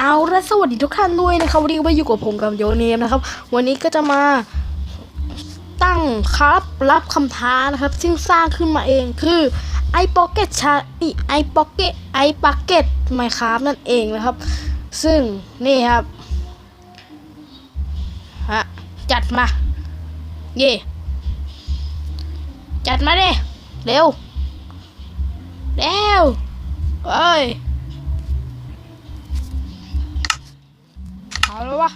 เอาและสวัสดีทุกท่านด้วยนะครับวันนี้ก็มาอยู่กับผมกับโยเนมนะครับ วันนี้ก็จะมาตั้งครับรับคำท้านะครับ ซึ่งสร้างขึ้นมาเองคือไอ p o c k e t ชาไอ p o c k e t ไอ p o c k e t ไมครับนั่นเองนะครับ ซึ่งนี่ครับฮะจัดมา เย่จัดมาเด้เร็วเร็วเอ้ย แล้ววะ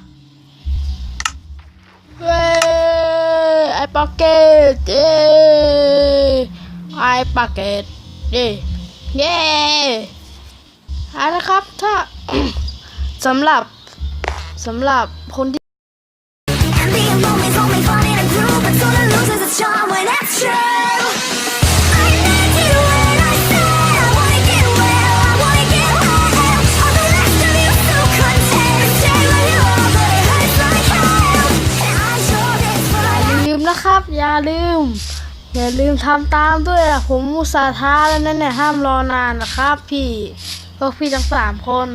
เว้ยไอปากเกตเย้ไอปากเกตเย้เย้เอาละครับถ้าสำหรับสำหรับคนที่ นะครับ อย่าลืม อย่าลืมทำตามด้วยอะผมมุสาท้าแล้วนั่นเนี่ยห้ามรอนานนะครับ พี่พวกพี่ทั้งสามคน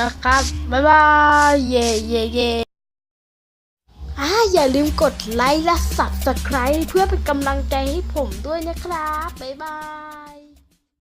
นะครับ บ๊ายบาย เย่เย่เย่อ่าอย่าลืมกดไลค์และ subscribe เพื่อเป็นกำลังใจให้ผมด้วยนะครับ บ๊ายบาย